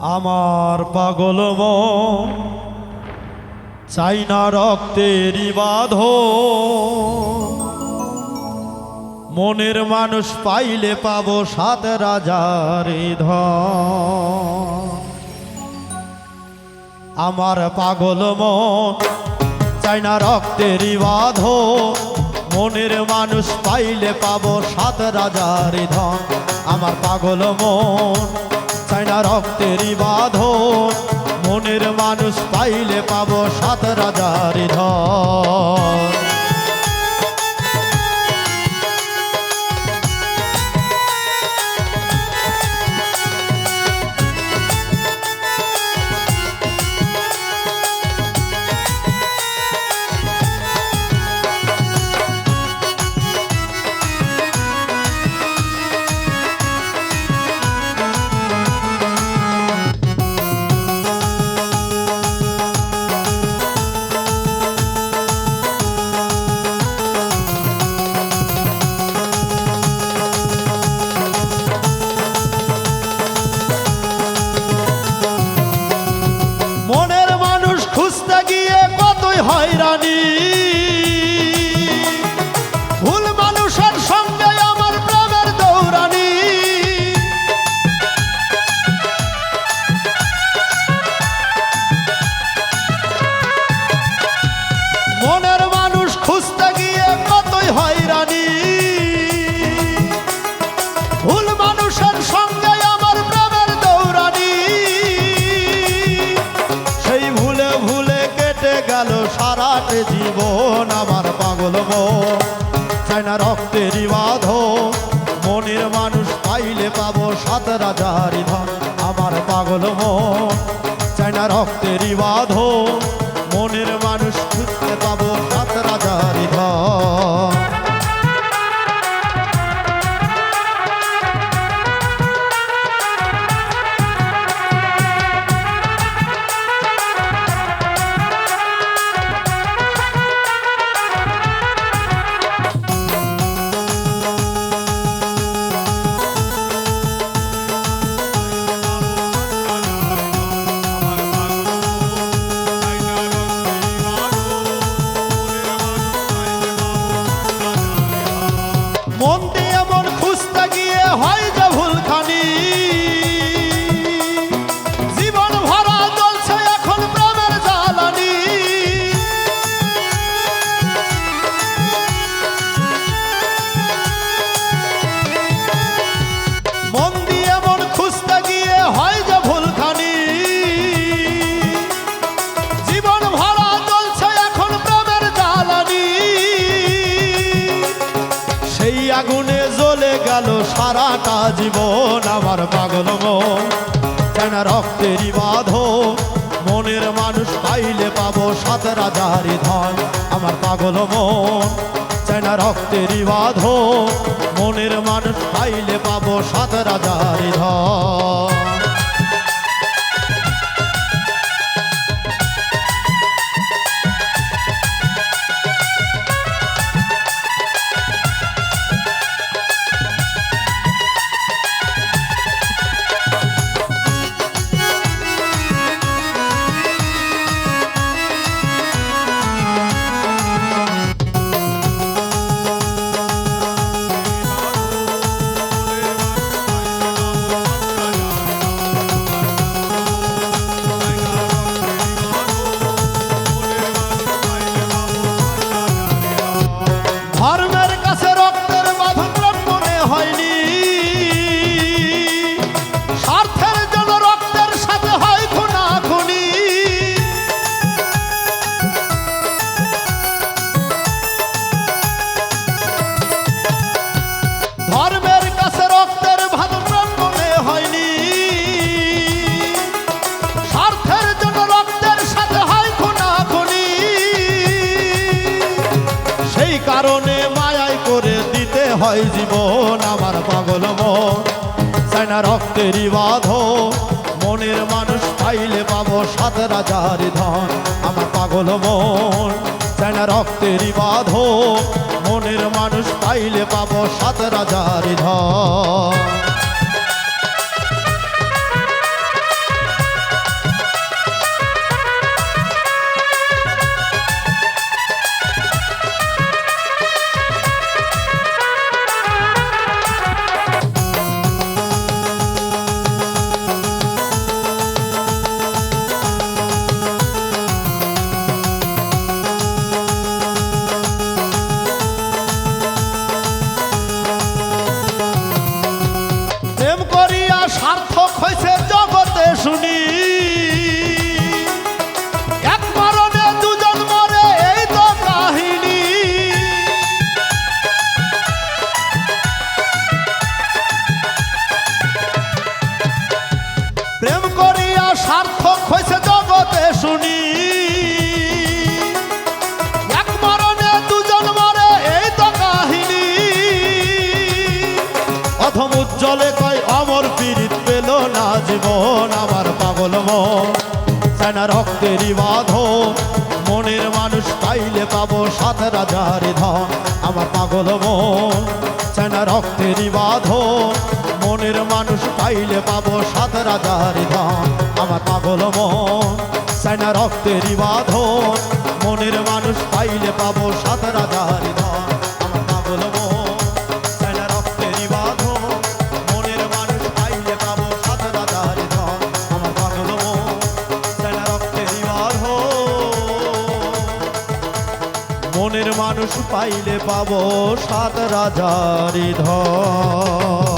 আমার পাগল চাই না রক্তেরই বাঁধ মনের মানুষ পাইলে পাবো সাত রাজার আমার পাগল মন চাই না রক্তেরই বাঁধ মনের মানুষ পাইলে পাবো সাত রাজার ধন। আমার পাগল মন চাই না রক্তেরই বাঁধন। মনের মানুষ পাইলে পাবো সাত রাজার ধন। সারাটে জীবন আমার পাগল চাই না রক্তেরই বাধ মনের মানুষ পাইলে পাবো সাত রাজারি ধন। আমার পাগল চাই না রক্তেরই বাঁধ সেই আগুনে জ্বলে গেল সারাটা জীবন আমার পাগল মন। কেন রক্তেরই বাধ মনের মানুষ পাইলে পাবো সাত রাজারি ধন আমার পাগল মন। যেন রক্তেরই বাধ মনের মানুষ পাইলে পাবো সাত রাজারি ধন। হয় জীবন আমার পাগল মন। চাই না রক্তেরই বাধ মনের মানুষ পাইলে পাবো সাত রাজার ধন। আমার পাগল মন চাই না রক্তেরই বাধ মনের মানুষ পাইলে পাবো সাত রাজার ধন। অধম উজ্জ্বলে কয় অমর পীড়িত পেল না জীবন আমার পাগল মন। চায় না রক্তেরই বাঁধ, মনের মানুষ পাইলে পাবো সাত রাজার ধন আমার পাগল মন। চায় না রক্তেরই বাঁধ, মনের মানুষ পাইলে পাবো সাত রাজার ধন আমার পাগল মন। চায় না রক্তেরই বাঁধ, মনের মানুষ মানুষ পাইলে পাবো সাত রাজারি ধন।